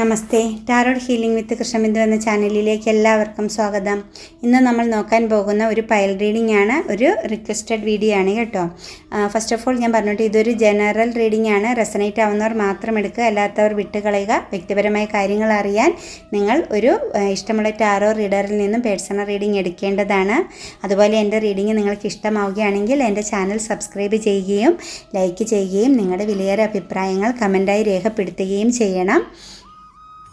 Namaste. Tarot healing with Krishnabindu എന്ന ചാനലിലേക്ക് എല്ലാവർക്കും സ്വാഗതം. ഇന്ന് നമ്മൾ നോക്കാൻ പോകുന്ന ഒരു പയൽ റീഡിംഗ് ആണ്. ഒരു റിക്വസ്റ്റഡ് വീഡിയോ ആണ് കേട്ടോ. ഫസ്റ്റ് ഓഫ് ഓൾ ഞാൻ പറഞ്ഞിട്ട് ഇതൊരു ജനറൽ റീഡിംഗ് ആണ്. റെസനേറ്റ് ആവുന്നവർ മാത്രം എടുക്കുക. അല്ലാത്തവർ വിട്ടുകളയുക വ്യക്തിപരമായ കാര്യങ്ങൾ അറിയാൻ നിങ്ങൾ ഒരു ഇഷ്ടമുള്ള ടാരോ റീഡറിൽ നിന്നും പേഴ്സണൽ റീഡിംഗ് എടുക്കേണ്ടതാണ്. അതുപോലെ എന്റെ റീഡിംഗ് നിങ്ങൾക്ക് ഇഷ്ടമാവുകയാണെങ്കിൽ എന്റെ ചാനൽ സബ്സ്ക്രൈബ് ചെയ്യുകയും ലൈക്ക് ചെയ്യുകയും നിങ്ങളുടെ വിലയേറെ അഭിപ്രായങ്ങൾ കമന്റായി രേഖപ്പെടുത്തുകയും ചെയ്യണം.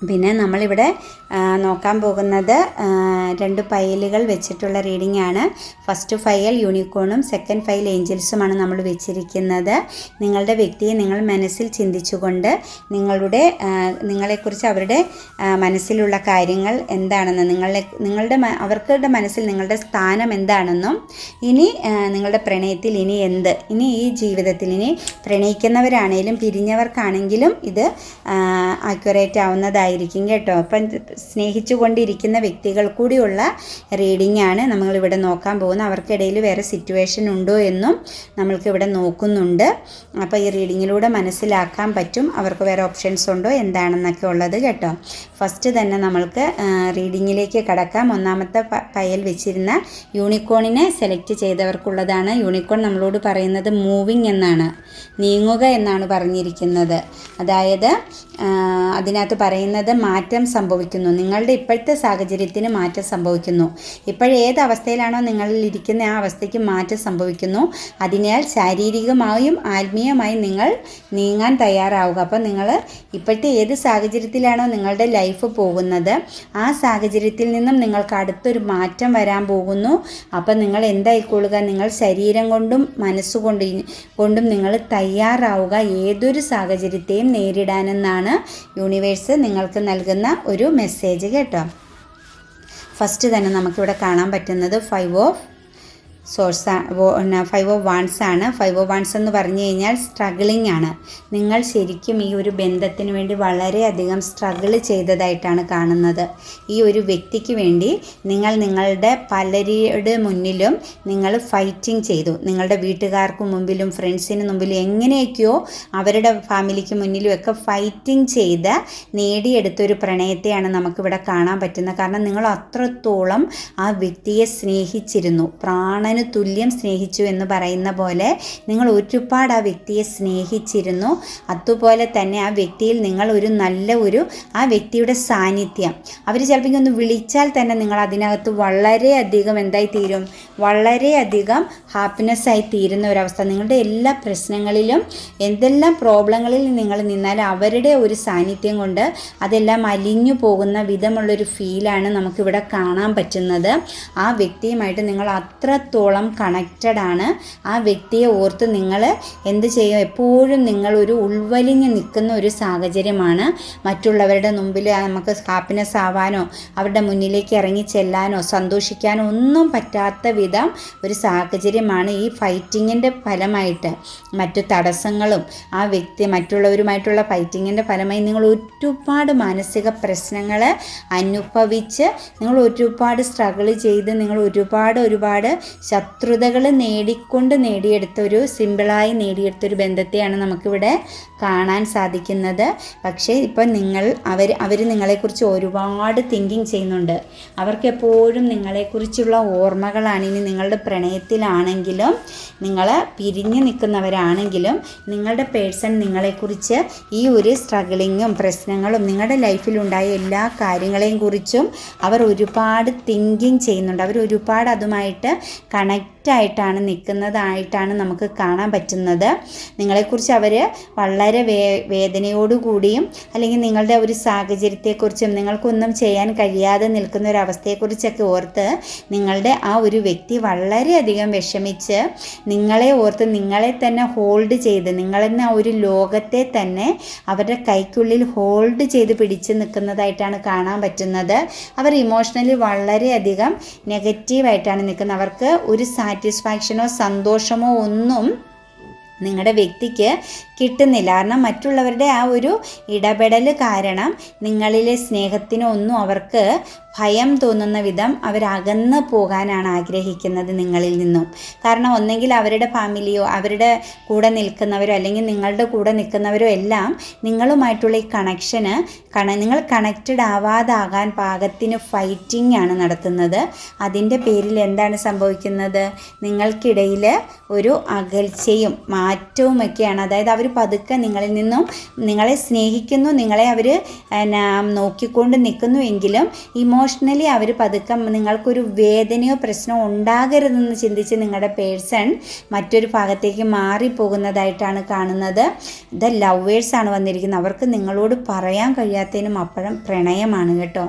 പിന്നെ നമ്മളിവിടെ നോക്കാൻ പോകുന്നത് രണ്ട് ഫയലുകൾ വെച്ചിട്ടുള്ള റീഡിംഗ് ആണ് ഫസ്റ്റ് ഫയൽ യൂണിക്കോണും സെക്കൻഡ് ഫയൽ ഏഞ്ചൽസുമാണ് നമ്മൾ വെച്ചിരിക്കുന്നത്. നിങ്ങളുടെ വ്യക്തിയെ നിങ്ങൾ മനസ്സിൽ ചിന്തിച്ചുകൊണ്ട് നിങ്ങളുടെ നിങ്ങളെക്കുറിച്ച് അവരുടെ മനസ്സിലുള്ള കാര്യങ്ങൾ എന്താണെന്ന് നിങ്ങളെ നിങ്ങളുടെ അവർക്കുടെ മനസ്സിൽ നിങ്ങളുടെ സ്ഥാനം എന്താണെന്നും ഇനി നിങ്ങളുടെ പ്രണയത്തിൽ ഇനി എന്ത് ഇനി ഈ ജീവിതത്തിൽ ഇനി പ്രണയിക്കുന്നവരാണെങ്കിലും പിരിഞ്ഞവർക്കാണെങ്കിലും ഇത് ആക്യുറേറ്റ് ആവുന്നതായിരിക്കും കേട്ടോ. അപ്പം സ്നേഹിച്ചു കൊണ്ടിരിക്കുന്ന വ്യക്തികൾ കൂടിയുള്ള റീഡിംഗ് ആണ് നമ്മളിവിടെ നോക്കാൻ പോകുന്നത്. അവർക്കിടയിൽ വേറെ സിറ്റുവേഷൻ ഉണ്ടോ എന്നും നമ്മൾക്കിവിടെ നോക്കുന്നുണ്ട്. അപ്പോൾ ഈ റീഡിങ്ങിലൂടെ മനസ്സിലാക്കാൻ പറ്റും. അവർക്ക് വേറെ ഓപ്ഷൻസ് ഉണ്ടോ? എന്താണെന്നൊക്കെ ഉള്ളത് കേട്ടോ. ഫസ്റ്റ് തന്നെ നമ്മൾക്ക് റീഡിങ്ങിലേക്ക് കടക്കാം. ഒന്നാമത്തെ പയൽ വെച്ചിരുന്ന യൂണിക്കോണിനെ സെലക്ട് ചെയ്തവർക്കുള്ളതാണ്. യൂണിക്കോൺ നമ്മളോട് പറയുന്നത് മൂവിങ് എന്നാണ്. നീങ്ങുക എന്നാണ് പറഞ്ഞിരിക്കുന്നത്. അതായത് അതിനകത്ത് പറയുന്നത് മാറ്റം സംഭവിക്കുന്നു. നിങ്ങളുടെ ഇപ്പോഴത്തെ സാഹചര്യത്തിന് മാറ്റം സംഭവിക്കുന്നു. ഇപ്പോഴേത് അവസ്ഥയിലാണോ നിങ്ങളിൽ ഇരിക്കുന്ന ആ അവസ്ഥയ്ക്ക് മാറ്റം സംഭവിക്കുന്നു. അതിനാൽ ശാരീരികമായും ആത്മീയമായും നിങ്ങൾ നീങ്ങാൻ തയ്യാറാവുക. അപ്പോൾ നിങ്ങൾ ഇപ്പോഴത്തെ ഏത് സാഹചര്യത്തിലാണോ നിങ്ങളുടെ ലൈഫ് പോകുന്നത് ആ സാഹചര്യത്തിൽ നിന്നും നിങ്ങൾക്ക് അടുത്തൊരു മാറ്റം വരാൻ പോകുന്നു. അപ്പം നിങ്ങൾ എന്തായിക്കൊള്ളുക? നിങ്ങൾ ശരീരം കൊണ്ടും മനസ്സുകൊണ്ട് കൊണ്ടും നിങ്ങൾ തയ്യാറാവുക. ഏതൊരു സാഹചര്യത്തെയും നേരിടാനെന്നാണ് യൂണിവേഴ്സ് നിങ്ങൾക്ക് നൽകുന്ന ഒരു മെസ്സേജ് കേട്ടോ. ഫസ്റ്റ് തന്നെ നമുക്കിവിടെ കാണാൻ പറ്റുന്നത് five of swords five of wands ആണ്. ഫൈവ് ഓഫ് വാൺസ് എന്ന് പറഞ്ഞു കഴിഞ്ഞാൽ സ്ട്രഗിളിംഗ് ആണ്. നിങ്ങൾ ശരിക്കും ഈ ഒരു ബന്ധത്തിന് വേണ്ടി വളരെയധികം സ്ട്രഗിൾ ചെയ്തതായിട്ടാണ് കാണുന്നത്. ഈ ഒരു വ്യക്തിക്ക് വേണ്ടി നിങ്ങൾ നിങ്ങളുടെ പലരുടെ മുന്നിലും നിങ്ങൾ ഫൈറ്റിംഗ് ചെയ്തു. നിങ്ങളുടെ വീട്ടുകാർക്ക് മുമ്പിലും ഫ്രണ്ട്സിന് മുമ്പിലും എങ്ങനെയൊക്കെയോ അവരുടെ ഫാമിലിക്ക് മുന്നിലും ഒക്കെ ഫൈറ്റിംഗ് ചെയ്ത് നേടിയെടുത്തൊരു പ്രണയത്തെയാണ് നമുക്കിവിടെ കാണാൻ പറ്റുന്നത്. കാരണം നിങ്ങൾ അത്രത്തോളം ആ വ്യക്തിയെ സ്നേഹിച്ചിരുന്നു. പ്രാണന് തുല്യം സ്നേഹിച്ചു എന്ന് പറയുന്ന പോലെ നിങ്ങൾ ഒരുപാട് ആ വ്യക്തിയെ സ്നേഹിച്ചിരുന്നു. അതുപോലെ തന്നെ ആ വ്യക്തിയിൽ നിങ്ങൾ ഒരു നല്ല ഒരു ആ വ്യക്തിയുടെ സാന്നിധ്യം. അവർ ചിലപ്പോൾ ഒന്ന് വിളിച്ചാൽ തന്നെ നിങ്ങൾ അതിനകത്ത് വളരെയധികം എന്തായി തീരും? വളരെയധികം ഹാപ്പിനെസ് ആയി തീരുന്ന ഒരവസ്ഥ നിങ്ങളുടെ എല്ലാ പ്രശ്നങ്ങളിലും എന്തെല്ലാം പ്രോബ്ലങ്ങളിൽ നിങ്ങൾ നിന്നാൽ അവരുടെ ഒരു സാന്നിധ്യം കൊണ്ട് അതെല്ലാം അലിഞ്ഞു പോകുന്ന വിധമുള്ളൊരു ഫീലാണ് നമുക്കിവിടെ കാണാൻ പറ്റുന്നത്. ആ വ്യക്തിയുമായിട്ട് നിങ്ങൾ അത്രത്തോളം കണക്റ്റഡ് ആണ് ആ വ്യക്തിയെ ഓർത്ത് നിങ്ങൾ എന്ത് ചെയ്യും എപ്പോഴും നിങ്ങൾ ഒരു ഉൾവലിഞ്ഞ് നിൽക്കുന്ന ഒരു സാഹചര്യമാണ്. മറ്റുള്ളവരുടെ മുമ്പിൽ നമുക്ക് ഹാപ്പിനെസ് ആവാനോ അവരുടെ മുന്നിലേക്ക് ഇറങ്ങി ചെല്ലാനോ സന്തോഷിക്കാനോ ഒന്നും പറ്റാത്ത വിധം ഒരു സാഹചര്യമാണ് ഈ ഫൈറ്റിങ്ങിന്റെ ഫലമായിട്ട്. മറ്റു തടസ്സങ്ങളും ആ വ്യക്തി മറ്റുള്ളവരുമായിട്ടുള്ള ഫൈറ്റിങ്ങിന്റെ ഫലമായി നിങ്ങൾ ഒരുപാട് മാനസിക പ്രശ്നങ്ങൾ അനുഭവിച്ച് നിങ്ങൾ ഒരുപാട് സ്ട്രഗിൾ ചെയ്ത് നിങ്ങൾ ഒരുപാട് ഒരുപാട് ശത്രുതകൾ നേടിക്കൊണ്ട് നേടിയെടുത്ത ഒരു സിമ്പിളായി നേടിയെടുത്ത ഒരു ബന്ധത്തെയാണ് നമുക്കിവിടെ കാണാൻ സാധിക്കുന്നത്. പക്ഷേ ഇപ്പം നിങ്ങൾ അവർ അവർ നിങ്ങളെക്കുറിച്ച് ഒരുപാട് തിങ്കിങ് ചെയ്യുന്നുണ്ട്. അവർക്ക് എപ്പോഴും നിങ്ങളെക്കുറിച്ചുള്ള ഓർമ്മകളാണ്. ഇനി നിങ്ങളുടെ പ്രണയത്തിലാണെങ്കിലും നിങ്ങൾ പിരിഞ്ഞു നിൽക്കുന്നവരാണെങ്കിലും നിങ്ങളുടെ പേഴ്സൺ നിങ്ങളെക്കുറിച്ച് ഈ ഒരു സ്ട്രഗിളിങ്ങും പ്രശ്നങ്ങളും നിങ്ങളുടെ ലൈഫിലുണ്ടായ എല്ലാ കാര്യങ്ങളെയും കുറിച്ചും അവർ ഒരുപാട് തിങ്കിങ് ചെയ്യുന്നുണ്ട്. അവർ ഒരുപാട് അതുമായിട്ട് வணக்கம் കണക്റ്റായിട്ടാണ് നിൽക്കുന്നതായിട്ടാണ് നമുക്ക് കാണാൻ പറ്റുന്നത്. നിങ്ങളെക്കുറിച്ച് അവർ വളരെ വേ വേദനയോടുകൂടിയും അല്ലെങ്കിൽ നിങ്ങളുടെ ഒരു സാഹചര്യത്തെക്കുറിച്ചും നിങ്ങൾക്കൊന്നും ചെയ്യാൻ കഴിയാതെ നിൽക്കുന്ന ഒരു അവസ്ഥയെക്കുറിച്ചൊക്കെ ഓർത്ത് നിങ്ങളുടെ ആ ഒരു വ്യക്തി വളരെയധികം വിഷമിച്ച് നിങ്ങളെ ഓർത്ത് നിങ്ങളെ തന്നെ ഹോൾഡ് ചെയ്ത് നിങ്ങളെന്ന ഒരു ലോകത്തെ തന്നെ അവരുടെ കൈക്കുള്ളിൽ ഹോൾഡ് ചെയ്ത് പിടിച്ച് നിൽക്കുന്നതായിട്ടാണ് കാണാൻ പറ്റുന്നത്. അവർ ഇമോഷണലി വളരെയധികം നെഗറ്റീവായിട്ടാണ് നിൽക്കുന്നത്. അവർക്ക് ഒരു സാറ്റിസ്ഫാക്ഷനോ സന്തോഷമോ ഒന്നും നിങ്ങളുടെ വ്യക്തിക്ക് കിട്ടുന്നില്ല. കാരണം മറ്റുള്ളവരുടെ ആ ഒരു ഇടപെടൽ കാരണം നിങ്ങളിലെ സ്നേഹത്തിനൊന്നും അവർക്ക് ഭയം തോന്നുന്ന വിധം അവരകന്ന് പോകാനാണ് ആഗ്രഹിക്കുന്നത് നിങ്ങളിൽ നിന്നും. കാരണം ഒന്നെങ്കിൽ അവരുടെ ഫാമിലിയോ അവരുടെ കൂടെ നിൽക്കുന്നവരോ അല്ലെങ്കിൽ നിങ്ങളുടെ കൂടെ നിൽക്കുന്നവരോ എല്ലാം നിങ്ങളുമായിട്ടുള്ള ഈ കണക്ഷന് കണ നിങ്ങൾ കണക്റ്റഡ് ആവാതാകാൻ പാകത്തിന് ഫൈറ്റിംഗ് ആണ് നടത്തുന്നത്. അതിന്റെ പേരിൽ എന്താണ് സംഭവിക്കുന്നത്? നിങ്ങൾക്കിടയിൽ ഒരു അകൽച്ചയും മാറ്റവുമൊക്കെയാണ്. അതായത് അവർ പതുക്കെ നിങ്ങളിൽ നിന്നും നിങ്ങളെ സ്നേഹിക്കുന്നു നിങ്ങളെ അവർ നോക്കിക്കൊണ്ട് നിൽക്കുന്നു എങ്കിലും ഇമോഷണലി അവർ പതുക്കെ നിങ്ങൾക്കൊരു വേദനയോ പ്രശ്നമോ ഉണ്ടാകരുതെന്ന് ചിന്തിച്ച് നിങ്ങളുടെ പേഴ്സൺ മറ്റൊരു ഭാഗത്തേക്ക് മാറിപ്പോകുന്നതായിട്ടാണ് കാണുന്നത്. ഇത് ലവേഴ്സാണ് വന്നിരിക്കുന്നത്. അവർക്ക് നിങ്ങളോട് പറയാൻ കഴിയാത്തതിനും അപ്പോഴും പ്രണയമാണ് കേട്ടോ.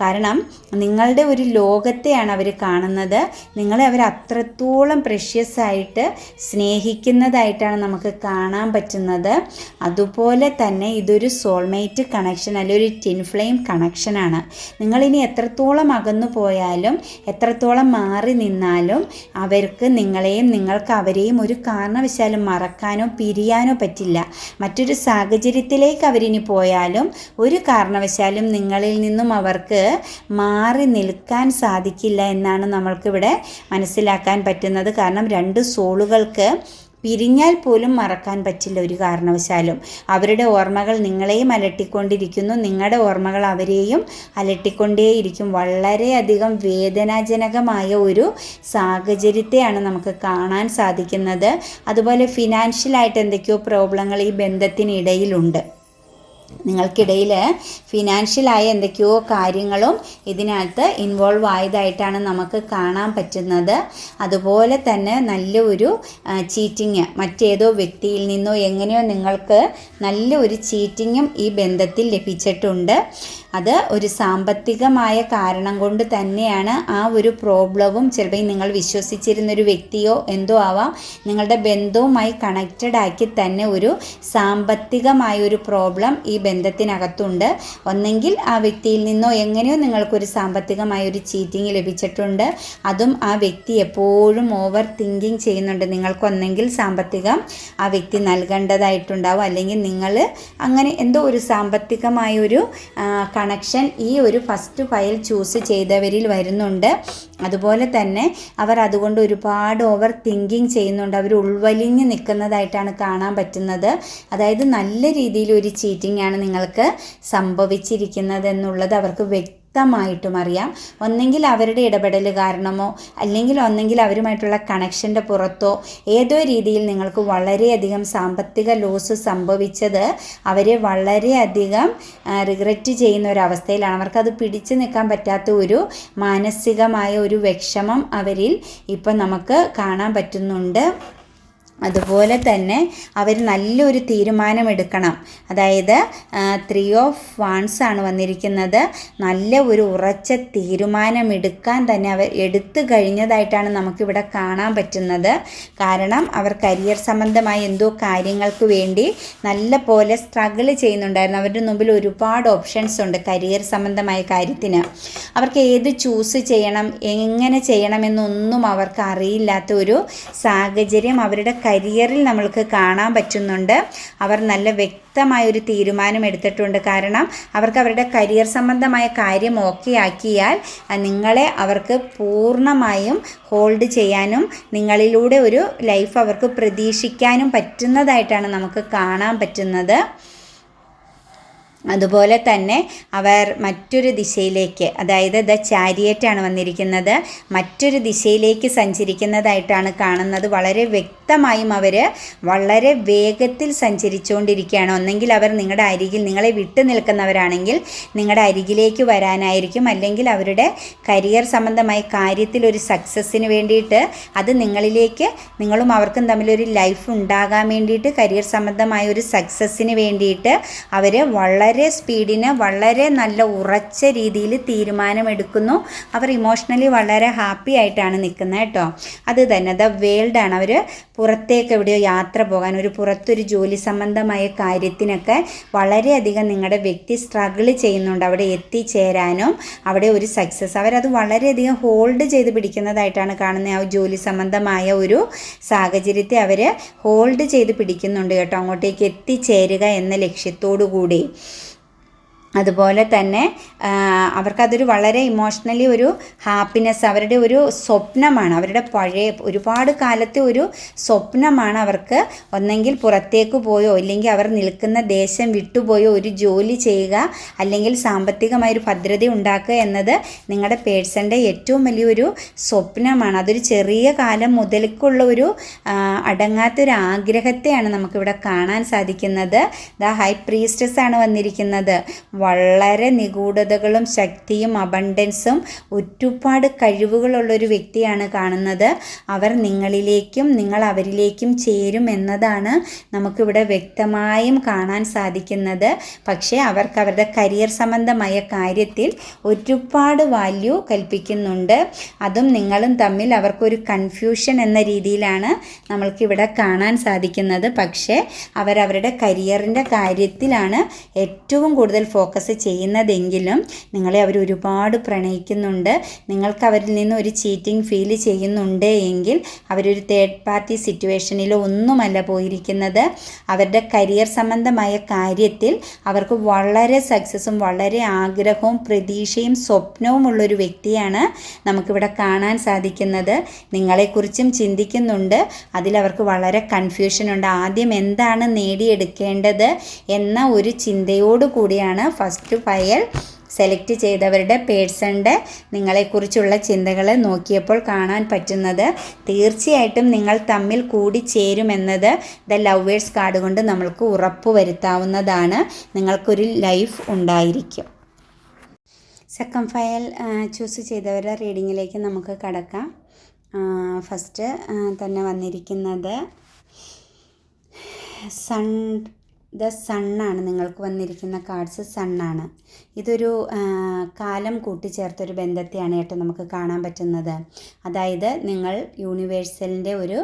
കാരണം നിങ്ങളുടെ ഒരു ലോകത്തെയാണ് അവർ കാണുന്നത്. നിങ്ങളെ അവർ അത്രത്തോളം പ്രഷ്യസ് ആയിട്ട് സ്നേഹിക്കുന്നതായിട്ടാണ് നമുക്ക് കാണാൻ പറ്റുന്നത്. അതുപോലെ തന്നെ ഇതൊരു സോൾമേറ്റ് കണക്ഷൻ അല്ലെങ്കിൽ ഒരു ടിൻ ഫ്ലെയിം കണക്ഷനാണ് നിങ്ങളിനി എത്രത്തോളം അകന്നു പോയാലും എത്രത്തോളം മാറി നിന്നാലും അവർക്ക് നിങ്ങളെയും നിങ്ങൾക്ക് അവരെയും ഒരു കാരണവശാലും മറക്കാനോ പിരിയാനോ പറ്റില്ല. മറ്റൊരു സാഹചര്യത്തിലേക്ക് അവരിനി പോയാലും ഒരു കാരണവശാലും നിങ്ങളിൽ നിന്നും അവർക്ക് മാറി നിൽക്കാൻ സാധിക്കില്ല എന്നാണ് നമ്മൾക്കിവിടെ മനസ്സിലാക്കാൻ പറ്റുന്നത്. കാരണം രണ്ട് സോളുകൾക്ക് പിരിഞ്ഞാൽ പോലും മറക്കാൻ പറ്റില്ല ഒരു കാരണവശാലും. അവരുടെ ഓർമ്മകൾ നിങ്ങളെയും അലട്ടിക്കൊണ്ടിരിക്കുന്നു. നിങ്ങളുടെ ഓർമ്മകൾ അവരെയും അലട്ടിക്കൊണ്ടേയിരിക്കും. വളരെയധികം വേദനാജനകമായ ഒരു സാഹചര്യത്തെയാണ് നമുക്ക് കാണാൻ സാധിക്കുന്നത്. അതുപോലെ ഫിനാൻഷ്യലായിട്ട് എന്തൊക്കെയോ പ്രോബ്ലങ്ങൾ ഈ ബന്ധത്തിനിടയിലുണ്ട്. നിങ്ങൾക്കിടയിൽ ഫിനാൻഷ്യലായ എന്തൊക്കെയോ കാര്യങ്ങളും ഇതിനകത്ത് ഇൻവോൾവ് ആയതായിട്ടാണ് നമുക്ക് കാണാൻ പറ്റുന്നത്. അതുപോലെ തന്നെ നല്ല ഒരു ചീറ്റിങ് മറ്റേതോ വ്യക്തിയിൽ നിന്നോ എങ്ങനെയോ നിങ്ങൾക്ക് നല്ല ഒരു ചീറ്റിങ്ങും ഈ ബന്ധത്തിൽ ലഭിച്ചിട്ടുണ്ട്. അത് ഒരു സാമ്പത്തികമായ കാരണം കൊണ്ട് തന്നെയാണ് ആ ഒരു പ്രോബ്ലവും ചിലപ്പോൾ നിങ്ങൾ വിശ്വസിച്ചിരുന്ന ഒരു വ്യക്തിയോ എന്തോ ആവാം. നിങ്ങളുടെ ബന്ധവുമായി കണക്റ്റഡ് ആക്കി തന്നെ ഒരു സാമ്പത്തികമായ ഒരു പ്രോബ്ലം ഈ ബന്ധത്തിനകത്തുണ്ട്. ഒന്നെങ്കിൽ ആ വ്യക്തിയിൽ നിന്നോ എങ്ങനെയോ നിങ്ങൾക്കൊരു സാമ്പത്തികമായ ഒരു ചീറ്റിംഗ് ലഭിച്ചിട്ടുണ്ട്. അതും ആ വ്യക്തി എപ്പോഴും ഓവർ തിങ്കിങ് ചെയ്യുന്നുണ്ട്. നിങ്ങൾക്കൊന്നെങ്കിൽ സാമ്പത്തികം ആ വ്യക്തി നൽകേണ്ടതായിട്ടുണ്ടാവും. അല്ലെങ്കിൽ നിങ്ങൾ അങ്ങനെ എന്തോ ഒരു സാമ്പത്തികമായ ഒരു കണക്ഷൻ ഈ ഒരു ഫസ്റ്റ് ഫയൽ ചൂസ് ചെയ്തവരിൽ വരുന്നുണ്ട്. അതുപോലെ തന്നെ അവർ അതുകൊണ്ട് ഒരുപാട് ഓവർ തിങ്കിങ് ചെയ്യുന്നുണ്ട്. അവർ ഉൾവലിഞ്ഞ് നിൽക്കുന്നതായിട്ടാണ് കാണാൻ പറ്റുന്നത്. അതായത് നല്ല രീതിയിൽ ഒരു ചീറ്റിംഗ് ആണ് നിങ്ങൾക്ക് സംഭവിച്ചിരിക്കുന്നത് എന്നുള്ളത് അവർക്ക് വ്യക്തി വ്യക്തമായിട്ടും അറിയാം. ഒന്നെങ്കിൽ അവരുടെ ഇടപെടൽ കാരണമോ അല്ലെങ്കിൽ ഒന്നെങ്കിൽ അവരുമായിട്ടുള്ള കണക്ഷന്റെ പുറത്തോ ഏതോ രീതിയിൽ നിങ്ങൾക്ക് വളരെയധികം സാമ്പത്തിക ലോസ് സംഭവിച്ചത് അവരെ വളരെയധികം റിഗ്രറ്റ് ചെയ്യുന്ന ഒരു അവസ്ഥയിലാണ്. അവർക്കത് പിടിച്ചു നിൽക്കാൻ പറ്റാത്ത ഒരു മാനസികമായ ഒരു വിഷമം അവരിൽ ഇപ്പം നമുക്ക് കാണാൻ പറ്റുന്നുണ്ട്. അതുപോലെ തന്നെ അവർ നല്ലൊരു തീരുമാനമെടുക്കണം. അതായത് ത്രീ ഓഫ് വാൺസ് ആണ് വന്നിരിക്കുന്നത്. നല്ല ഒരു ഉറച്ച തീരുമാനമെടുക്കാൻ തന്നെ അവർ എടുത്തു കഴിഞ്ഞതായിട്ടാണ് നമുക്കിവിടെ കാണാൻ പറ്റുന്നത്. കാരണം അവർ കരിയർ സംബന്ധമായ എന്തോ കാര്യങ്ങൾക്ക് വേണ്ടി നല്ല പോലെ സ്ട്രഗിൾ ചെയ്യുന്നുണ്ടായിരുന്നു. അവരുടെ മുമ്പിൽ ഒരുപാട് ഓപ്ഷൻസ് ഉണ്ട് കരിയർ സംബന്ധമായ കാര്യത്തിന്. അവർക്ക് ഏത് ചൂസ് ചെയ്യണം എങ്ങനെ ചെയ്യണമെന്നൊന്നും അവർക്ക് അറിയില്ലാത്ത ഒരു സാഹചര്യം അവരുടെ കരിയറിൽ നമ്മൾക്ക് കാണാൻ പറ്റുന്നുണ്ട്. അവർ നല്ല വ്യക്തമായ ഒരു തീരുമാനം എടുത്തിട്ടുണ്ട്. കാരണം അവർക്ക് അവരുടെ കരിയർ സംബന്ധമായ കാര്യം ഓക്കെ ആക്കിയാൽ നിങ്ങളെ അവർക്ക് പൂർണമായും ഹോൾഡ് ചെയ്യാനും നിങ്ങളിലൂടെ ഒരു ലൈഫ് അവർക്ക് പ്രതീക്ഷിക്കാനും പറ്റുന്നതായിട്ടാണ് നമുക്ക് കാണാൻ പറ്റുന്നത്. അതുപോലെ തന്നെ അവർ മറ്റൊരു ദിശയിലേക്ക് അതായത് ദ ചാരിയറ്റാണ് വന്നിരിക്കുന്നത്. മറ്റൊരു ദിശയിലേക്ക് സഞ്ചരിക്കുന്നതായിട്ടാണ് കാണുന്നത്. വളരെ വ്യക്തമായും അവർ വളരെ വേഗത്തിൽ സഞ്ചരിച്ചുകൊണ്ടിരിക്കുകയാണ്. ഒന്നെങ്കിൽ അവർ നിങ്ങളുടെ അരികിൽ നിങ്ങളെ വിട്ടു നിൽക്കുന്നവരാണെങ്കിൽ നിങ്ങളുടെ അരികിലേക്ക് വരാനായിരിക്കും. അല്ലെങ്കിൽ അവരുടെ കരിയർ സംബന്ധമായ കാര്യത്തിൽ ഒരു സക്സസ്സിന് വേണ്ടിയിട്ട് അത് നിങ്ങളിലേക്ക് നിങ്ങളും അവർക്കും തമ്മിലൊരു ലൈഫ് ഉണ്ടാകാൻ വേണ്ടിയിട്ട് കരിയർ സംബന്ധമായ ഒരു സക്സസ്സിന് വേണ്ടിയിട്ട് അവർ വളരെ വളരെ സ്പീഡിന് വളരെ നല്ല ഉറച്ച രീതിയിൽ തീരുമാനമെടുക്കുന്നു. അവർ ഇമോഷണലി വളരെ ഹാപ്പി ആയിട്ടാണ് നിൽക്കുന്നത് കേട്ടോ. അത് തന്നെ ദ വേൾഡ് ആണ്. അവർ പുറത്തേക്ക് എവിടെയോ യാത്ര പോകാൻ ഒരു പുറത്തൊരു ജോലി സംബന്ധമായ കാര്യത്തിനൊക്കെ വളരെയധികം നിങ്ങളുടെ വ്യക്തി സ്ട്രഗിൾ ചെയ്യുന്നുണ്ട്. അവിടെ എത്തിച്ചേരാനും അവിടെ ഒരു സക്സസ് അവരത് വളരെയധികം ഹോൾഡ് ചെയ്ത് പിടിക്കുന്നതായിട്ടാണ് കാണുന്നത്. ആ ജോലി സംബന്ധമായ ഒരു സാഹചര്യത്തെ അവർ ഹോൾഡ് ചെയ്ത് പിടിക്കുന്നുണ്ട് കേട്ടോ. അങ്ങോട്ടേക്ക് എത്തിച്ചേരുക എന്ന ലക്ഷ്യത്തോടു കൂടി അതുപോലെ തന്നെ അവർക്കതൊരു വളരെ ഇമോഷണലി ഒരു ഹാപ്പിനെസ് അവരുടെ ഒരു സ്വപ്നമാണ്. അവരുടെ പഴയ ഒരുപാട് കാലത്തെ ഒരു സ്വപ്നമാണ് അവർക്ക് ഒന്നെങ്കിൽ പുറത്തേക്ക് പോയോ ഇല്ലെങ്കിൽ അവർ നിൽക്കുന്ന ദേശം വിട്ടുപോയോ ഒരു ജോലി ചെയ്യുക അല്ലെങ്കിൽ സാമ്പത്തികമായ ഒരു ഭദ്രത ഉണ്ടാക്കുക എന്നത് നിങ്ങളുടെ പേഴ്സന്റെ ഏറ്റവും വലിയൊരു സ്വപ്നമാണ്. അതൊരു ചെറിയ കാലം മുതൽക്കുള്ള ഒരു അടങ്ങാത്തൊരു ആഗ്രഹത്തെയാണ് നമുക്കിവിടെ കാണാൻ സാധിക്കുന്നത്. ദ ഹൈ പ്രീസ്റ്റസ് ആണ് വന്നിരിക്കുന്നത്. വളരെ നിഗൂഢതകളും ശക്തിയും അബണ്ടൻസും ഒരുപാട് കഴിവുകളുള്ളൊരു വ്യക്തിയാണ് കാണുന്നത്. അവർ നിങ്ങളിലേക്കും നിങ്ങൾ അവരിലേക്കും ചേരും എന്നതാണ് നമുക്കിവിടെ വ്യക്തമായും കാണാൻ സാധിക്കുന്നത്. പക്ഷേ അവർക്ക് അവരുടെ കരിയർ സംബന്ധമായ കാര്യത്തിൽ ഒരുപാട് വാല്യൂ കൽപ്പിക്കുന്നുണ്ട്. അതും നിങ്ങളും തമ്മിൽ അവർക്കൊരു കൺഫ്യൂഷൻ എന്ന രീതിയിലാണ് നമ്മൾക്കിവിടെ കാണാൻ സാധിക്കുന്നത്. പക്ഷേ അവരവരുടെ കരിയറിന്റെ കാര്യത്തിലാണ് ഏറ്റവും കൂടുതൽ ഫോക്കസ് ചെയ്യുന്നതെങ്കിലും നിങ്ങളെ അവർ ഒരുപാട് പ്രണയിക്കുന്നുണ്ട്. നിങ്ങൾക്ക് അവരിൽ നിന്ന് ഒരു ചീറ്റിംഗ് ഫീൽ ചെയ്യുന്നുണ്ട് എങ്കിൽ അവരൊരു തേർഡ് പാർട്ടി സിറ്റുവേഷനിൽ ഒന്നുമല്ല പോയിരിക്കുന്നത്. അവരുടെ കരിയർ സംബന്ധമായ കാര്യത്തിൽ അവർക്ക് വളരെ സക്സസ്സും വളരെ ആഗ്രഹവും പ്രതീക്ഷയും സ്വപ്നവും ഉള്ളൊരു വ്യക്തിയാണ് നമുക്കിവിടെ കാണാൻ സാധിക്കുന്നത്. നിങ്ങളെക്കുറിച്ചും ചിന്തിക്കുന്നുണ്ട്. അതിലവർക്ക് വളരെ കൺഫ്യൂഷനുണ്ട് ആദ്യം എന്താണ് നേടിയെടുക്കേണ്ടത് എന്ന ഒരു ചിന്തയോടു കൂടിയാണ് ഫസ്റ്റ് ഫയൽ സെലക്ട് ചെയ്തവരുടെ പേഴ്സണിന്റെ നിങ്ങളെക്കുറിച്ചുള്ള ചിന്തകൾ നോക്കിയപ്പോൾ കാണാൻ പറ്റുന്നത് തീർച്ചയായിട്ടും നിങ്ങൾ തമ്മിൽ കൂടിച്ചേരുമെന്നത് ദ ലവേഴ്സ് കാർഡ് കൊണ്ട് നമ്മൾക്ക് ഉറപ്പ് വരുത്താവുന്നതാണ്. നിങ്ങൾക്കൊരു ലൈഫ് ഉണ്ടായിരിക്കും. സെക്കൻഡ് ഫയൽ ചൂസ് ചെയ്തവരുടെ റീഡിങ്ങിലേക്ക് നമുക്ക് കടക്കാം. ഫസ്റ്റ് തന്നെ വന്നിരിക്കുന്നത് സൺ ദ സണ്ണാണ് നിങ്ങൾക്ക് വന്നിരിക്കുന്ന കാർഡ്സ് സണ്ണാണ്. ഇതൊരു കാലം കൂട്ടിച്ചേർത്തൊരു ബന്ധത്തെയാണ് കേട്ടോ നമുക്ക് കാണാൻ പറ്റുന്നത്. അതായത് നിങ്ങൾ യൂണിവേഴ്സലിന്റെ ഒരു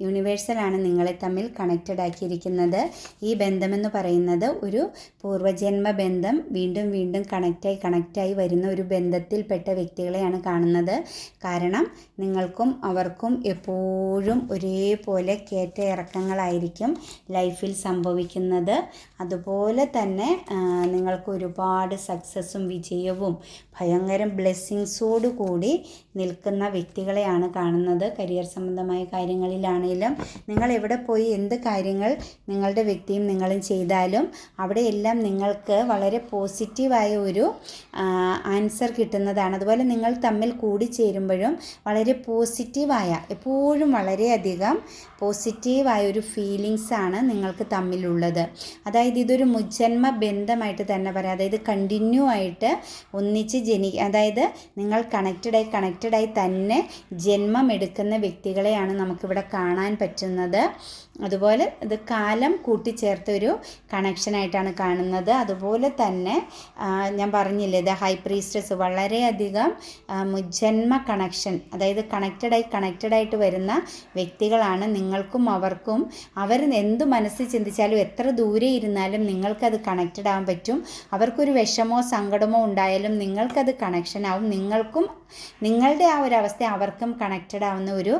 യൂണിവേഴ്സലാണ് നിങ്ങളെ തമ്മിൽ കണക്റ്റഡ് ആക്കിയിരിക്കുന്നത്. ഈ ബന്ധമെന്ന് പറയുന്നത് ഒരു പൂർവജന്മ ബന്ധം വീണ്ടും വീണ്ടും കണക്റ്റായി കണക്റ്റായി വരുന്ന ഒരു ബന്ധത്തിൽപ്പെട്ട വ്യക്തികളെയാണ് കാണുന്നത്. കാരണം നിങ്ങൾക്കും അവർക്കും എപ്പോഴും ഒരേപോലെ കയറ്റ ഇറക്കങ്ങളായിരിക്കും ലൈഫിൽ സംഭവിക്കുന്നത്. അതുപോലെ തന്നെ നിങ്ങൾക്ക് ഒരുപാട് സക്സസ്സും വിജയവും ഭയങ്കര ബ്ലെസ്സിങ്സോടു കൂടി നിൽക്കുന്ന വ്യക്തികളെയാണ് കാണുന്നത്. കരിയർ സംബന്ധമായ കാര്യങ്ങളിലാണെങ്കിലും നിങ്ങൾ എവിടെ പോയി എന്ത് കാര്യങ്ങൾ നിങ്ങളുടെ വ്യക്തിയും നിങ്ങളും ചെയ്താലും അവിടെയെല്ലാം നിങ്ങൾക്ക് വളരെ പോസിറ്റീവായ ഒരു ആൻസർ കിട്ടുന്നതാണ്. അതുപോലെ നിങ്ങൾ തമ്മിൽ കൂടിച്ചേരുമ്പോഴും വളരെ പോസിറ്റീവായ എപ്പോഴും വളരെയധികം പോസിറ്റീവായ ഒരു ഫീലിങ്സ് ആണ് നിങ്ങൾക്ക് തമ്മിലുള്ളത്. അതായത് ഇതൊരു മുജന്മ ബന്ധമായിട്ട് തന്നെ പറയാം. അതായത് കണ്ടിന്യൂ ആയിട്ട് ഒന്നിച്ച് ജനി അതായത് നിങ്ങൾ കണക്റ്റഡായി കണക്റ്റഡായി തന്നെ ജന്മം എടുക്കുന്ന വ്യക്തികളെയാണ് നമുക്കിവിടെ കാണാൻ പറ്റുന്നത്. അതുപോലെ ഇത് കാലം കൂട്ടിച്ചേർത്ത ഒരു കണക്ഷനായിട്ടാണ് കാണുന്നത്. അതുപോലെ തന്നെ ഞാൻ പറഞ്ഞില്ലേ ഇത് ഹൈ പ്രീസ്റ്റസ് വളരെയധികം ജന്മ കണക്ഷൻ അതായത് കണക്റ്റഡായി കണക്റ്റഡായിട്ട് വരുന്ന വ്യക്തികളാണ് നിങ്ങൾക്കും അവർക്കും. അവർ എന്ത് മനസ്സിൽ ചിന്തിച്ചാലും എത്ര ദൂരെ ഇരുന്നാലും നിങ്ങൾക്കത് കണക്റ്റഡ് ആവാൻ പറ്റും. അവർക്കൊരു വിഷമോ സങ്കടമോ ഉണ്ടായാലും നിങ്ങൾക്കത് കണക്ഷൻ ആവും. നിങ്ങൾക്കും നിങ്ങളുടെ ആ ഒരു അവസ്ഥ അവർക്കും കണക്റ്റഡ് ആവുന്ന ഒരു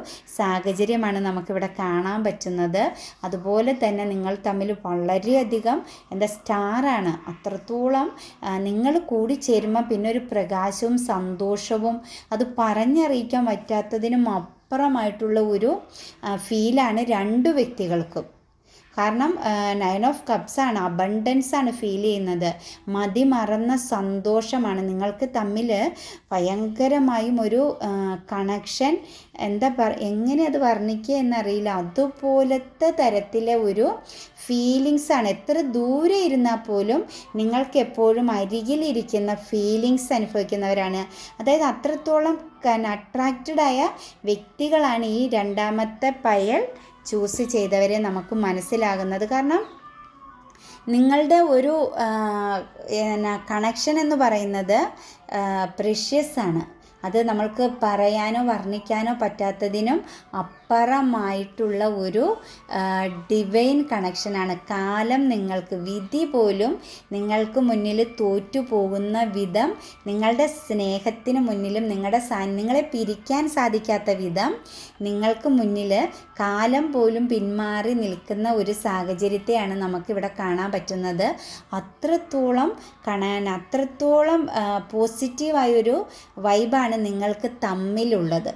സാഹചര്യമാണ് നമുക്കിവിടെ കാണാൻ പറ്റുന്നത്. അതുപോലെ തന്നെ നിങ്ങൾ തമ്മിൽ വളരെയധികം എന്താ സ്റ്റാറാണ്. അത്രത്തോളം നിങ്ങൾ കൂടി ചേരുമ്പോൾ പിന്നെ ഒരു പ്രകാശവും സന്തോഷവും അത് പറഞ്ഞറിയിക്കാൻ പറ്റാത്തതിനും അപ്പുറമായിട്ടുള്ള ഒരു ഫീലാണ് രണ്ട് വ്യക്തികൾക്കും. കാരണം നയൻ ഓഫ് കപ്സ് ആണ് അബണ്ടൻസ് ആണ് ഫീൽ ചെയ്യുന്നത്. മതി മറന്ന സന്തോഷമാണ്. നിങ്ങൾക്ക് തമ്മിൽ ഭയങ്കരമായും ഒരു കണക്ഷൻ എന്താ പറ എങ്ങനെ അത് വർണിക്കുക എന്നറിയില്ല. അതുപോലത്തെ തരത്തിലെ ഒരു ഫീലിങ്സ് ആണ്. എത്ര ദൂരെ ഇരുന്നാൽ പോലും നിങ്ങൾക്ക് എപ്പോഴും അരികിലിരിക്കുന്ന ഫീലിങ്സ് അനുഭവിക്കുന്നവരാണ്. അതായത് അത്രത്തോളം അട്രാക്റ്റഡായ വ്യക്തികളാണ് ഈ രണ്ടാമത്തെ പയൽ ചൂസ് ചെയ്തവരെ നമുക്ക് മനസ്സിലാകുന്നത്. കാരണം നിങ്ങളുടെ ഒരു കണക്ഷൻ എന്ന് പറയുന്നത് പ്രഷ്യസ് ആണ്. അത് നമ്മൾക്ക് പറയാനോ വർണിക്കാനോ പറ്റാത്തതിനും അപ്പുറമായിട്ടുള്ള ഒരു ഡിവൈൻ കണക്ഷനാണ് കാലം നിങ്ങൾക്ക് വിധി പോലും നിങ്ങൾക്ക് മുന്നിൽ തോറ്റു പോകുന്ന വിധം നിങ്ങളുടെ സ്നേഹത്തിന് മുന്നിലും നിങ്ങളുടെ നിങ്ങളെ പിരിക്കാൻ സാധിക്കാത്ത വിധം നിങ്ങൾക്ക് മുന്നിൽ കാലം പോലും പിന്മാറി നിൽക്കുന്ന ഒരു സാഹചര്യത്തെയാണ് നമുക്കിവിടെ കാണാൻ പറ്റുന്നത്. അത്രത്തോളം കാണാൻ അത്രത്തോളം പോസിറ്റീവായൊരു വൈബാണ് നിങ്ങൾക്ക് തമ്മിലുള്ളത്.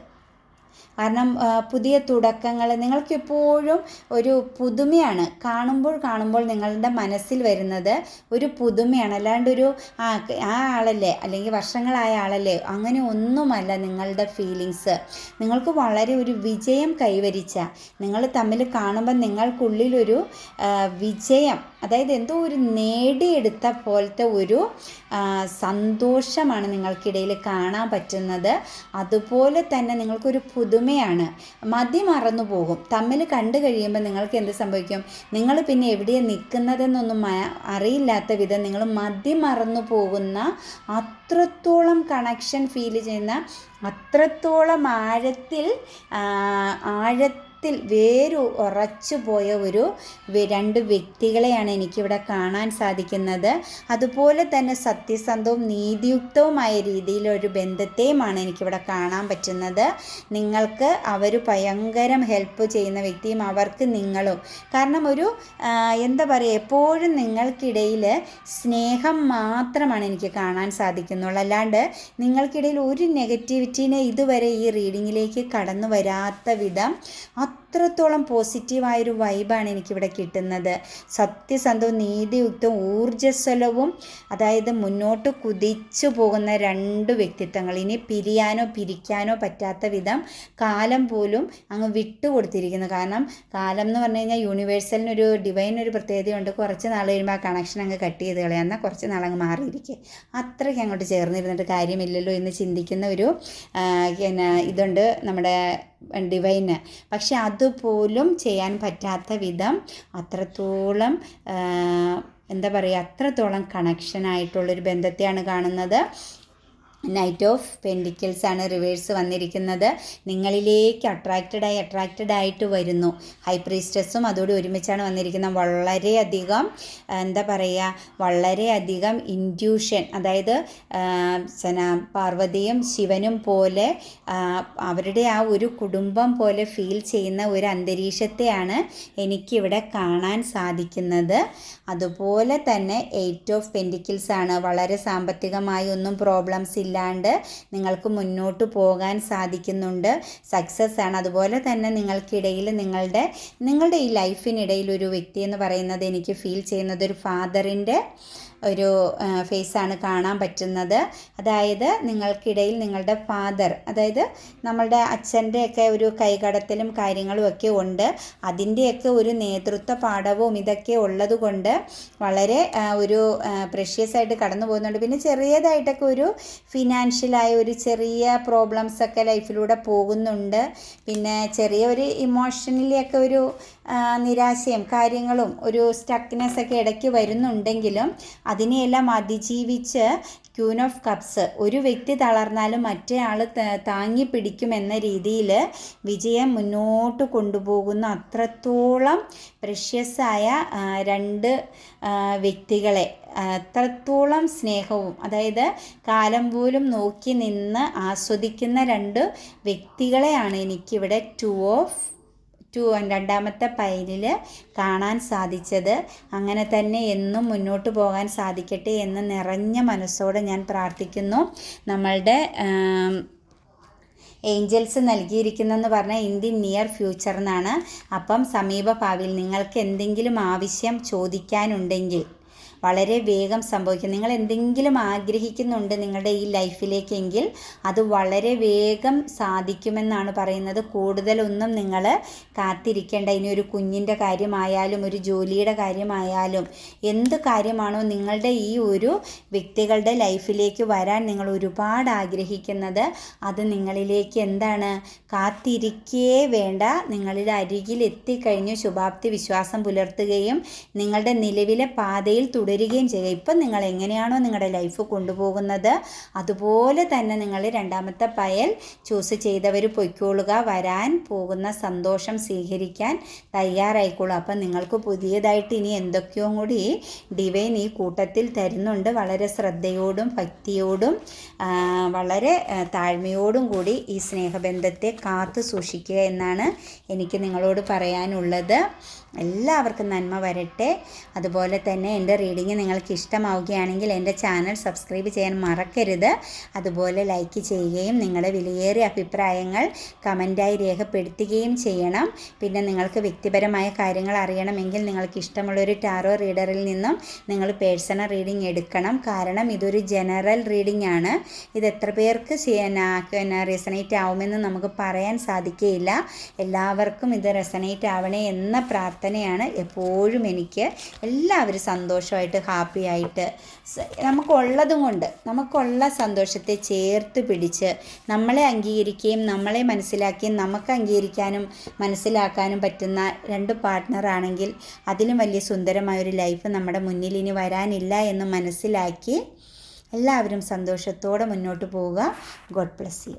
കാരണം പുതിയ തുടക്കങ്ങൾ നിങ്ങൾക്കെപ്പോഴും ഒരു പുതുമയാണ്. കാണുമ്പോൾ കാണുമ്പോൾ നിങ്ങളുടെ മനസ്സിൽ വരുന്നത് ഒരു പുതുമയാണ്. അല്ലാണ്ട് ഒരു ആ ആ ആളല്ലേ അല്ലെങ്കിൽ വർഷങ്ങളായ ആളല്ലേ അങ്ങനെ ഒന്നുമല്ല നിങ്ങളുടെ ഫീലിങ്സ് നിങ്ങൾക്ക് വളരെ ഒരു വിജയം കൈവരിച്ച നിങ്ങൾ തമ്മിൽ കാണുമ്പോൾ നിങ്ങൾക്കുള്ളിലൊരു വിജയം അതായത് എന്തോ ഒരു നേടിയെടുത്ത പോലത്തെ ഒരു സന്തോഷമാണ് നിങ്ങൾക്കിടയിൽ കാണാൻ പറ്റുന്നത്. അതുപോലെ തന്നെ നിങ്ങൾക്കൊരു പുതുമയാണ്. മതി മറന്നു പോകും. തമ്മിൽ കണ്ടു കഴിയുമ്പോൾ നിങ്ങൾക്ക് എന്ത് സംഭവിക്കും? നിങ്ങൾ പിന്നെ എവിടെയാണ് നിൽക്കുന്നതെന്നൊന്നും അറിയില്ലാത്ത വിധം നിങ്ങൾ മതി മറന്നു പോകുന്ന അത്രത്തോളം കണക്ഷൻ ഫീൽ ചെയ്യുന്ന അത്രത്തോളം ആഴത്തിൽ ആ, ആഴത്തിൽ വേരു ഉറച്ചു പോയ ഒരു രണ്ട് വ്യക്തികളെയാണ് എനിക്കിവിടെ കാണാൻ സാധിക്കുന്നത്. അതുപോലെ തന്നെ സത്യസന്ധവും നീതിയുക്തവുമായ രീതിയിലൊരു ബന്ധത്തെയുമാണ് എനിക്കിവിടെ കാണാൻ പറ്റുന്നത്. നിങ്ങൾക്ക് അവർ ഭയങ്കരം ഹെൽപ്പ് ചെയ്യുന്ന വ്യക്തിയും അവർക്ക് നിങ്ങളും. കാരണം ഒരു എന്താ പറയുക എപ്പോഴും നിങ്ങൾക്കിടയിൽ സ്നേഹം മാത്രമാണ് എനിക്ക് കാണാൻ സാധിക്കുന്നുള്ളൂ. അല്ലാണ്ട് നിങ്ങൾക്കിടയിൽ ഒരു നെഗറ്റിവിറ്റീനെ ഇതുവരെ ഈ റീഡിങ്ങിലേക്ക് കടന്നു വരാത്ത വിധം അത്രത്തോളം പോസിറ്റീവായൊരു വൈബാണ് എനിക്കിവിടെ കിട്ടുന്നത്. സത്യസന്ധവും നീതിയുക്തവും ഊർജസ്വലവും അതായത് മുന്നോട്ട് കുതിച്ചു പോകുന്ന രണ്ട് വ്യക്തിത്വങ്ങൾ ഇനി പിരിയാനോ പിരിക്കാനോ പറ്റാത്ത വിധം കാലം പോലും അങ്ങ് വിട്ടുകൊടുത്തിരിക്കുന്നു. കാരണം കാലം എന്ന് പറഞ്ഞു കഴിഞ്ഞാൽ യൂണിവേഴ്സലിനൊരു ഡിവൈൻ ഒരു പ്രത്യേകതയുണ്ട്. കുറച്ച് നാൾ കഴിയുമ്പോൾ ആ കണക്ഷൻ അങ്ങ് കട്ട് ചെയ്ത് കളയാം. എന്നാൽ കുറച്ച് നാൾ അങ്ങ് മാറിയിരിക്കുക അത്രയ്ക്ക് അങ്ങോട്ട് ചേർന്നിരുന്നിട്ട് കാര്യമില്ലല്ലോ എന്ന് ചിന്തിക്കുന്ന ഒരു പിന്നെ ഇതുണ്ട് നമ്മുടെ ഡിവൈന്. പക്ഷെ അതുപോലും ചെയ്യാൻ പറ്റാത്ത വിധം അത്രത്തോളം എന്താ പറയുക അത്രത്തോളം കണക്ഷനായിട്ടുള്ളൊരു ബന്ധത്തെയാണ് കാണുന്നത്. നൈറ്റ് ഓഫ് പെൻഡിക്കിൾസ് ആണ് റിവേഴ്സ് വന്നിരിക്കുന്നത്. നിങ്ങളിലേക്ക് അട്രാക്റ്റഡ് ആയി അട്രാക്റ്റഡ് ആയിട്ട് വരുന്നു. ഹൈ പ്രീസ്റ്റസും അതോട് ഒരുമിച്ചാണ് വന്നിരിക്കുന്നത്. വളരെയധികം എന്താ പറയുക വളരെയധികം ഇൻഡ്യൂഷൻ അതായത് പാർവതിയും ശിവനും പോലെ അവരുടെ ആ ഒരു കുടുംബം പോലെ ഫീൽ ചെയ്യുന്ന ഒരു അന്തരീക്ഷത്തെയാണ് എനിക്കിവിടെ കാണാൻ സാധിക്കുന്നത്. അതുപോലെ തന്നെ എയ്റ്റ് ഓഫ് പെൻഡിക്കിൾസ് ആണ്. വളരെ സാമ്പത്തികമായി ഒന്നും പ്രോബ്ലംസ് ഇല്ലാണ്ട് നിങ്ങൾക്ക് മുന്നോട്ട് പോകാൻ സാധിക്കുന്നുണ്ട്. സക്സസ് ആണ്. അതുപോലെ തന്നെ നിങ്ങൾക്കിടയിൽ നിങ്ങളുടെ നിങ്ങളുടെ ഈ ലൈഫിനിടയിൽ ഒരു വ്യക്തി എന്ന് പറയുന്നത് എനിക്ക് ഫീൽ ചെയ്യുന്നത് ഒരു ഫാദറിന്റെ ഒരു ഫേസാണ് കാണാൻ പറ്റുന്നത്. അതായത് നിങ്ങൾക്കിടയിൽ നിങ്ങളുടെ ഫാദർ അതായത് നമ്മളുടെ അച്ഛന്റെയൊക്കെ ഒരു കൈകടത്തലും കാര്യങ്ങളും ഒക്കെ ഉണ്ട്. അതിന്റെയൊക്കെ ഒരു നേതൃത്വ പാഠവും ഇതൊക്കെ ഉള്ളതുകൊണ്ട് വളരെ ഒരു പ്രഷ്യസ് ആയിട്ട് കടന്നു പോകുന്നുണ്ട്. പിന്നെ ചെറിയതായിട്ടൊക്കെ ഒരു ഫിനാൻഷ്യലായ ഒരു ചെറിയ പ്രോബ്ലംസ് ഒക്കെ ലൈഫിലൂടെ പോകുന്നുണ്ട്. പിന്നെ ചെറിയ ഒരു ഇമോഷണലി ഒക്കെ ഒരു നിരാശയും കാര്യങ്ങളും ഒരു സ്റ്റക്നെസ് ഒക്കെ ഇടയ്ക്ക് വരുന്നുണ്ടെങ്കിലും അതിനെയെല്ലാം അതിജീവിച്ച് ക്യൂൻ ഓഫ് കപ്സ് ഒരു വ്യക്തി തളർന്നാലും മറ്റേ ആൾ താങ്ങി പിടിക്കുമെന്ന രീതിയിൽ വിജയം മുന്നോട്ട് കൊണ്ടുപോകുന്ന. അത്രത്തോളം പ്രഷ്യസായ രണ്ട് വ്യക്തികളെ അത്രത്തോളം സ്നേഹവും അതായത് കാലം പോലും നോക്കി നിന്ന് ആസ്വദിക്കുന്ന രണ്ട് വ്യക്തികളെയാണ് എനിക്കിവിടെ ടു ഓഫ് ടു രണ്ടാമത്തെ പൈലിൽ കാണാൻ സാധിച്ചത് അങ്ങനെ തന്നെ എന്നും മുന്നോട്ട് പോകാൻ സാധിക്കട്ടെ എന്ന് നിറഞ്ഞ മനസ്സോടെ ഞാൻ പ്രാർത്ഥിക്കുന്നു. നമ്മളുടെ ഏഞ്ചൽസ് നൽകിയിരിക്കുന്നതെന്ന് പറഞ്ഞാൽ ഇൻ ദി നിയർ ഫ്യൂച്ചർ എന്നാണ് അപ്പം സമീപഭാവിയിൽ നിങ്ങൾക്ക് എന്തെങ്കിലും ആവശ്യം ചോദിക്കാനുണ്ടെങ്കിൽ വളരെ വേഗം സംഭവിക്കും. നിങ്ങൾ എന്തെങ്കിലും ആഗ്രഹിക്കുന്നുണ്ട് നിങ്ങളുടെ ഈ ലൈഫിലേക്കെങ്കിൽ അത് വളരെ വേഗം സാധിക്കുമെന്നാണ് പറയുന്നത്. കൂടുതലൊന്നും നിങ്ങൾ കാത്തിരിക്കേണ്ട. ഇനി ഒരു കുഞ്ഞിന്റെ കാര്യമായാലും ഒരു ജോലിയുടെ കാര്യമായാലും എന്ത് കാര്യമാണോ നിങ്ങളുടെ ഈ ഒരു വ്യക്തികളുടെ ലൈഫിലേക്ക് വരാൻ നിങ്ങൾ ഒരുപാട് ആഗ്രഹിക്കുന്നത്. അത് നിങ്ങളിലേക്ക് എന്താണ്? കാത്തിരിക്കേ വേണ്ട. നിങ്ങളുടെ അരികിൽ എത്തിക്കഴിഞ്ഞ് ശുഭാപ്തി വിശ്വാസം പുലർത്തുകയും നിങ്ങളുടെ നിലവിലെ പാതയിൽ തുടരുകയും ചെയ്യുക. ഇപ്പം നിങ്ങൾ എങ്ങനെയാണോ നിങ്ങളുടെ ലൈഫ് കൊണ്ടുപോകുന്നത് അതുപോലെ തന്നെ നിങ്ങൾ രണ്ടാമത്തെ പയൽ ചൂസ് ചെയ്തവർ പൊയ്ക്കോളുക വരാൻ പോകുന്ന സന്തോഷം സ്വീകരിക്കാൻ തയ്യാറായിക്കോളൂ. അപ്പം നിങ്ങൾക്ക് പുതിയതായിട്ട് ഇനി എന്തൊക്കെയോ കൂടി ഡിവൈൻ ഈ കൂട്ടത്തിൽ തരുന്നുണ്ട്. വളരെ ശ്രദ്ധയോടും ഭക്തിയോടും വളരെ താഴ്മയോടും കൂടി ഈ സ്നേഹബന്ധത്തെ കാത്തു സൂക്ഷിക്കുക എന്നാണ് എനിക്ക് നിങ്ങളോട് പറയാനുള്ളത്. എല്ലാവർക്കും നന്മ വരട്ടെ. അതുപോലെ തന്നെ എന്റെ റീഡിങ് നിങ്ങൾക്ക് ഇഷ്ടമാവുകയാണെങ്കിൽ എന്റെ ചാനൽ സബ്സ്ക്രൈബ് ചെയ്യാൻ മറക്കരുത്. അതുപോലെ ലൈക്ക് ചെയ്യുകയും നിങ്ങളുടെ വിലയേറിയ അഭിപ്രായങ്ങൾ കമന്റായി രേഖപ്പെടുത്തുകയും ചെയ്യണം. പിന്നെ നിങ്ങൾക്ക് വ്യക്തിപരമായ കാര്യങ്ങൾ അറിയണമെങ്കിൽ നിങ്ങൾക്ക് ഇഷ്ടമുള്ളൊരു ടാറോ റീഡറിൽ നിന്നും നിങ്ങൾ പേഴ്സണൽ റീഡിംഗ് എടുക്കണം. കാരണം ഇതൊരു ജനറൽ റീഡിംഗ് ആണ്. ഇത് എത്ര പേർക്ക് റെസനേറ്റ് ആവുമെന്ന് നമുക്ക് പറയാൻ സാധിക്കുകയില്ല എല്ലാവർക്കും ഇത് റെസനേറ്റ് ആവണേ എന്ന പ്രാർത്ഥനയാണ് എപ്പോഴും എനിക്ക് എല്ലാവരും സന്തോഷമായിട്ട് ഹാപ്പി ആയിട്ട് നമുക്കുള്ളതും കൊണ്ട് നമുക്കുള്ള സന്തോഷത്തെ ചേർത്ത് പിടിച്ച് നമ്മളെ അംഗീകരിക്കുകയും നമ്മളെ മനസ്സിലാക്കുകയും നമുക്ക് അംഗീകരിക്കാനും മനസ്സിലാക്കാനും പറ്റുന്ന രണ്ട് പാർട്ട്ണറാണെങ്കിൽ അതിലും വലിയ സുന്ദരമായൊരു ലൈഫ് നമ്മുടെ മുന്നിൽ ഇനി വരാനില്ല എന്ന് മനസ്സിലാക്കി എല്ലാവരും സന്തോഷത്തോടെ മുന്നോട്ട് പോവുക. God bless you